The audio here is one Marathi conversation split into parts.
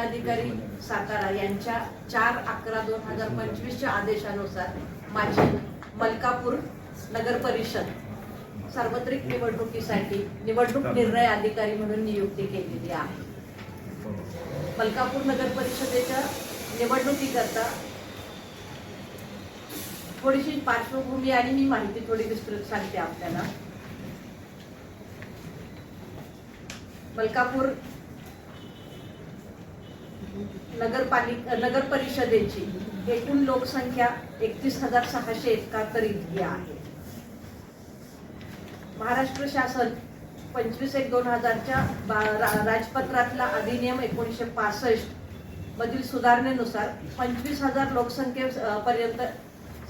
जिल्हाधिकारी सातारा यांच्या चार अकरा दोन हजार पंचवीसच्या आदेशानुसार माझी मलकापूर नगर परिषद सार्वत्रिक निवडणुकीसाठी निवडणूक निर्णय अधिकारी म्हणून नियुक्ती केलेली आहे. मलकापूर नगर परिषदेच्या निवडणुकीकरता थोडीशी पार्श्वभूमी आणि मी माहिती थोडी विस्तृत सांगते आपल्याला. मलकापूर नगरपालिका नगर परिषदेची एकूण लोकसंख्या एकतीस हजार सहाशे एकाहत्तर इतकी आहे. महाराष्ट्र शासन पंचवीस एक दोन हजारच्या रा- राजपत्रातला अधिनियम एकोणीसशे पासष्ट मधील सुधारणेनुसार पंचवीस हजार लोकसंख्ये पर्यंत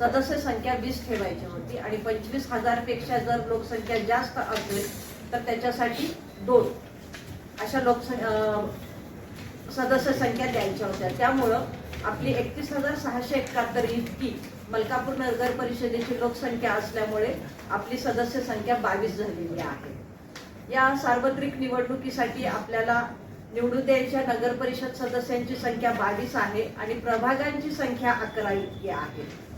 सदस्य संख्या वीस ठेवायची होती आणि पंचवीस हजारपेक्षा जर लोकसंख्या जास्त असेल तर त्याच्यासाठी दोन अशा लोकसंख्या सदस्य संख्या द्यायच्या होत्या. त्यामुळं आपली एकतीस हजार सहाशे एकाहत्तर इतकी मलकापूर नगर परिषदेची लोकसंख्या असल्यामुळे आपली सदस्य संख्या बावीस झालेली आहे. या सार्वत्रिक निवडणुकीसाठी आपल्याला निवडून द्यायच्या नगर परिषद सदस्यांची संख्या बावीस आहे आणि प्रभागांची संख्या अकरा इतकी आहे.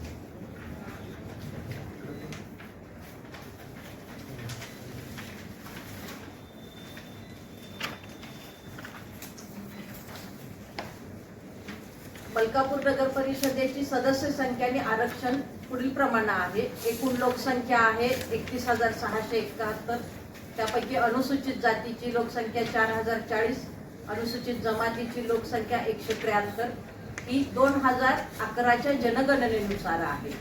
मलकापूर नगर परिषदेची सदस्य संख्या आणि आरक्षण पुढील प्रमाणे आहे. एकूण लोकसंख्या आहे एकतीस हजार सहाशे एकाहत्तर. त्यापैकी अनुसूचित जातीची लोकसंख्या चार हजार चाळीस. अनुसूचित जमातीची लोकसंख्या एकशे त्र्याहत्तर. ही दोन हजार अकराच्या जनगणनेनुसार आहे.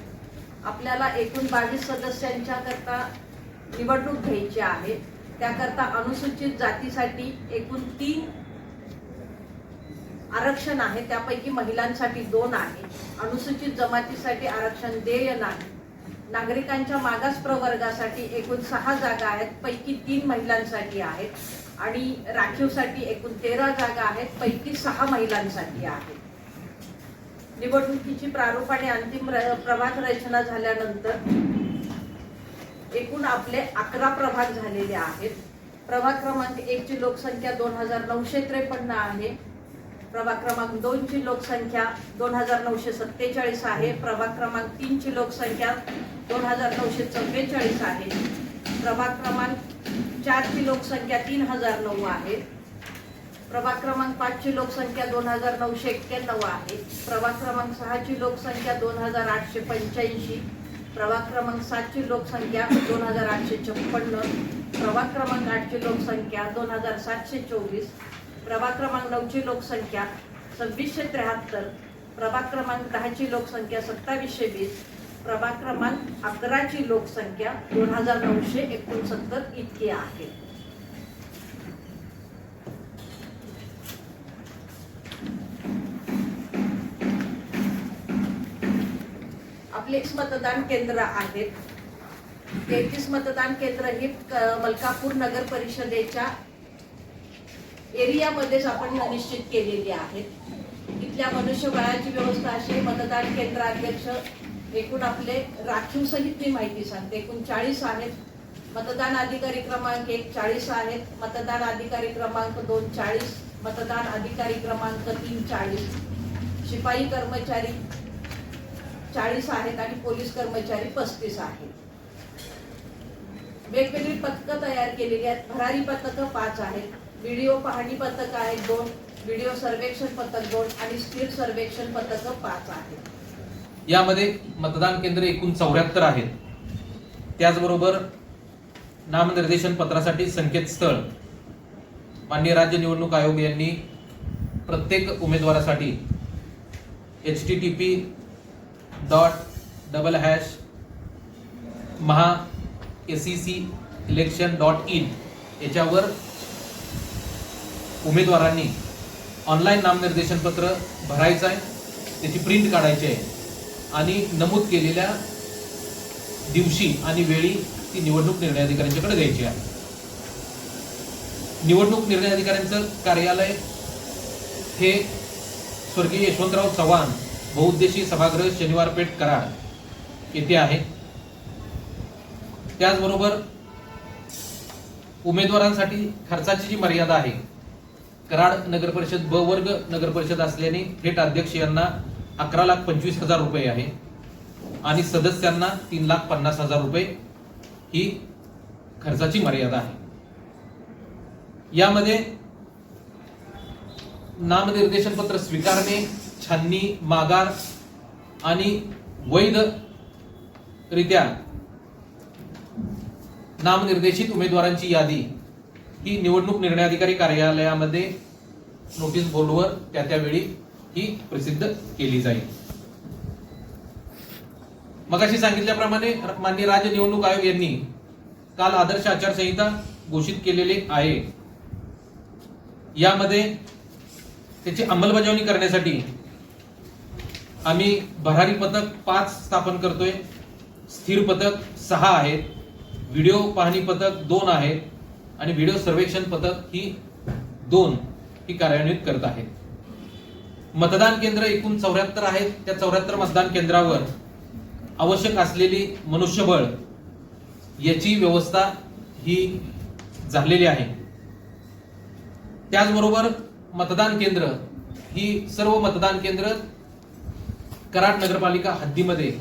आपल्याला एकूण बावीस सदस्यांच्या करता निवडणूक घ्यायची आहे. त्याकरता अनुसूचित जातीसाठी एकूण तीन आरक्षण आहे त्यापैकी महिलांसाठी दोन आहे. अनुसूचित जमातीसाठी आरक्षण देय नाही. नागरिकांच्या मागास प्रवर्गासाठी एकूण सहा जागा आहेत पैकी तीन महिलांसाठी आहेत. आणि राखीवसाठी एकूण तेरा जागा आहेत पैकी सहा महिलांसाठी आहेत. निवडणुकीची प्रारूप आणि अंतिम र- प्रभाग रचना झाल्यानंतर एकूण आपले अकरा प्रभाग झालेले आहेत. प्रभाग क्रमांक एक ची लोकसंख्या दोन हजार नऊशे त्रेपन्न आहे. प्रभाग क्रमांक दोनची लोकसंख्या दोन हजार नऊशे सत्तेचाळीस आहे. प्रभाग क्रमांक तीनची लोकसंख्या दोन हजार नऊशे चव्वेचाळीस आहे. प्रभाग क्रमांक चारची लोकसंख्या तीन हजार नऊ आहे. प्रभाग क्रमांक पाचची लोकसंख्या दोन हजार नऊशे एक्क्याण्णव आहे. प्रभाग क्रमांक सहाची लोकसंख्या दोन हजार आठशे पंच्याऐंशी. प्रभाग क्रमांक सातची लोकसंख्या दोन हजार आठशे छप्पन्न. प्रभाग क्रमांक आठची लोकसंख्या दोन हजार सातशे चोवीस. प्रभाग क्रमांक नऊ ची लोकसंख्या सव्वीसशे त्र्याहत्तर. प्रभाग क्रमांक दहा ची लोकसंख्या सत्तावीसशे वीस. प्रभाग क्रमांक अकरा ची लोकसंख्या दोन हजार नऊशे एकोणसत्तर इतकी आहे. आपले मतदान केंद्र आहेत. तेहतीस मतदान केंद्र ही मलकापूर नगर परिषदेच्या एरियामध्येच आपण निश्चित केलेली आहेत. इथल्या मनुष्यबळाची व्यवस्था अशी मतदान केंद्र अध्यक्ष एकूण आपले राखीव सहित मी माहिती सांगते. एकूण चाळीस आहेत. मतदान अधिकारी क्रमांक एक चाळीस आहेत. मतदान अधिकारी क्रमांक दोन चाळीस. मतदान अधिकारी क्रमांक तीन चाळीस. शिपाई कर्मचारी चाळीस आहेत आणि पोलीस कर्मचारी पस्तीस आहेत. वेगवेगळी पथकं तयार केलेली आहेत. भरारी पथकं पाच आहेत. व्हिडिओ पाहणी पथक आहेत दोन व्हिडिओ सर्वेक्षण पथक दोन आणि स्थिर सर्वेक्षण पथक पाच आहेत यामध्ये मतदान केंद्र एकूण चौऱ्याहत्तर आहेत. त्याचबरोबर नामनिर्देशन पत्रासाठी संकेतस्थळ. माननीय राज्य निवडणूक आयोग यांनी प्रत्येक उमेदवारासाठी H T T P dot double hash Maha S C C election dot in याच्यावर उमेदवारांनी ऑनलाईन नामनिर्देशन पत्र भरायचं आहे त्याची प्रिंट काढायची आहे आणि नमूद केलेल्या दिवशी आणि वेळी ती निवडणूक निर्णय अधिकाऱ्यांच्याकडे द्यायची आहे. निवडणूक निर्णय अधिकाऱ्यांचं कार्यालय हे स्वर्गीय यशवंतराव चव्हाण बहुउद्देशीय सभागृह शनिवार पेठ कराड येथे आहे. त्याचबरोबर उमेदवारांसाठी खर्चाची जी मर्यादा आहे कराड नगर परिषद ब वर्ग नगर परिषद असल्याने थेट अध्यक्ष यांना अकरा लाख पंचवीस हजार रुपये आहे. आणि सदस्यांना तीन लाख पन्नास हजार रुपये ही खर्चाची मर्यादा आहे. यामध्ये नामनिर्देशन पत्र स्वीकारणे छाननी मागार आणि वैध रित्या नामनिर्देशित उमेदवारांची यादी ही निवडणूक निर्णय अधिकारी कार्यालयामध्ये नोटीस बोर्डवर त्या त्यावेळी ही प्रसिद्ध केली जाईल. मगाशी सांगितल्याप्रमाणे माननीय राज्य निवडणूक आयोग यांनी काल आदर्श आचारसंहिता घोषित केलेली आहे. यामध्ये त्याची अंमलबजावणी करण्यासाठी आम्ही भरारी पथक पाच स्थापन करतोय. स्थिर पथक सहा आहेत. व्हिडिओ पाहणी पथक दोन आहेत. आणि व्हिडिओ सर्वेक्षण पथक ही दोन ही कार्यान्वित करत आहेत मतदान केंद्र एकूण चौऱ्याहत्तर आहेत. त्या चौऱ्याहत्तर मतदान केंद्रावर आवश्यक असलेली मनुष्यबळ याची व्यवस्था ही झालेली आहे. त्याचबरोबर मतदान केंद्र ही सर्व मतदान केंद्र कराड नगरपालिका हद्दीमध्ये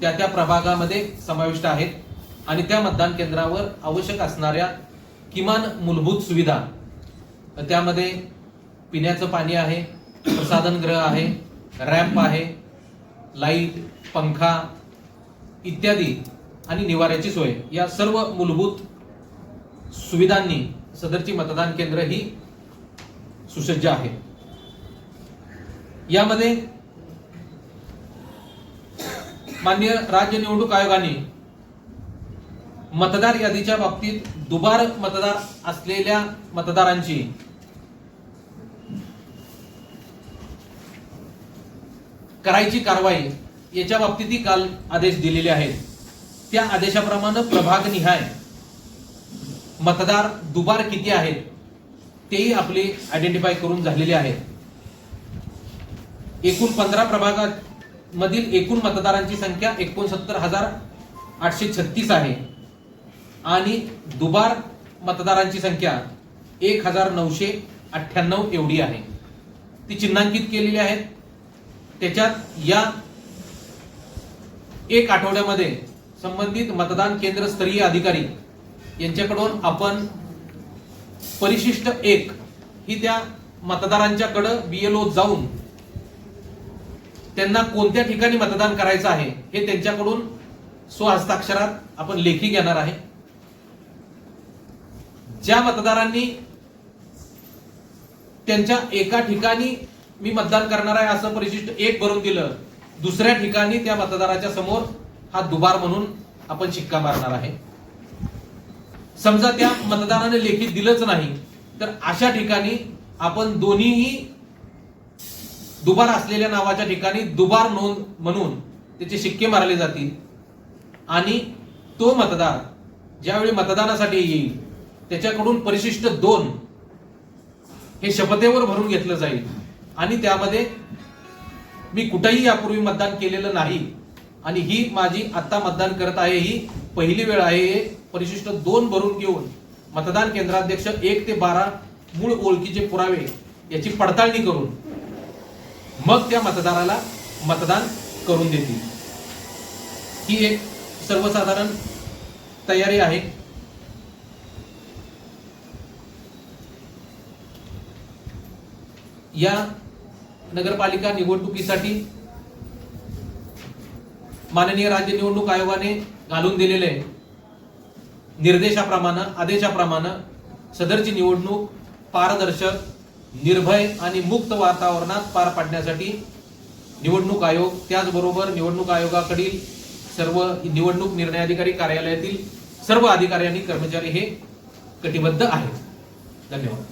त्या त्या प्रभागामध्ये समाविष्ट आहेत. आणि त्या मतदान केंद्रावर आवश्यक असणाऱ्या किमान मूलभूत सुविधा. त्यामध्ये पिण्याचं पाणी आहे प्रसाधनगृह आहे रॅम्प आहे लाइट पंखा इत्यादी आणि निवाऱ्याची सोय. या सर्व मूलभूत सुविधांनी सदरची मतदान केंद्र ही सुसज्ज आहे. यामध्ये मान्य राज्य निवडणूक आयोगाने मतदार यादीच्या बाबतीत दुबार मतदार असलेल्या मतदारांची करायची कारवाई याच्या बाबतीतही काल आदेश दिलेले आहेत. त्या आदेशाप्रमाणे प्रभाग निहाय मतदार दुबार किती आहेत तेही आपले आयडेंटिफाय करून झालेले आहेत. एकूण पंधरा प्रभागात मधील एकूण मतदारांची संख्या एकोणसत्तर हजार आठशे छत्तीस आहे. आणि दुबार मतदारांची संख्या एक हजार नऊशे अठ्ठ्याण्णव एवढी आहे. ती चिन्हांकित केलेली आहेत. त्याच्यात या एक आठवड्यामध्ये संबंधित मतदान केंद्र स्तरीय अधिकारी यांच्याकडून आपण परिशिष्ट एक ही त्या मतदारांच्याकडं बीएलओ जाऊन त्यांना कोणत्या ठिकाणी मतदान करायचं आहे हे त्यांच्याकडून स्वहस्ताक्षरात आपण लेखी घेणार आहे. ज्या मतदारांनी त्यांच्या एका ठिकाणी मी मतदान करणार आहे असं परिशिष्ट एक भरून दिलं दुसऱ्या ठिकाणी त्या मतदाराच्या समोर हा दुबार म्हणून आपण शिक्का मारणार आहे. समजा त्या मतदाराने लेखी दिलंच नाही तर अशा ठिकाणी आपण दोन्हीही दुबार असलेल्या नावाच्या ठिकाणी दुबार नोंद म्हणून त्याचे शिक्के मारले जातील आणि तो मतदार ज्यावेळी मतदानासाठी येईल त्याच्याकडून परिशिष्ट दोन हे शपथेवर भरून घेतलं जाईल. आणि त्यामध्ये मी कुठेही यापूर्वी मतदान केलेलं नाही. आणि ही माझी आता मतदान करत आहे ही पहिली वेळ आहे हे परिशिष्ट दोन भरून घेऊन मतदान केंद्राध्यक्ष एक ते बारा मूळ ओळखीचे पुरावे याची पडताळणी करून मग त्या मतदाराला मतदान करून देतील. ही एक सर्वसाधारण तयारी आहे. या नगरपालिका निवडणुकीसाठी माननीय राज्य निवडणूक आयोगाने घालून दिलेले निर्देशाप्रमाणे आदेशाप्रमाणे सदरची निवडणूक पारदर्शक निर्भय आणि मुक्त वातावरणात पार पाडण्यासाठी निवडणूक आयोग त्याचबरोबर निवडणूक आयोगाकडील सर्व निवडणूक निर्णय अधिकारी कार्यालयातील सर्व अधिकारी आणि कर्मचारी हे कटिबद्ध आहेत. धन्यवाद.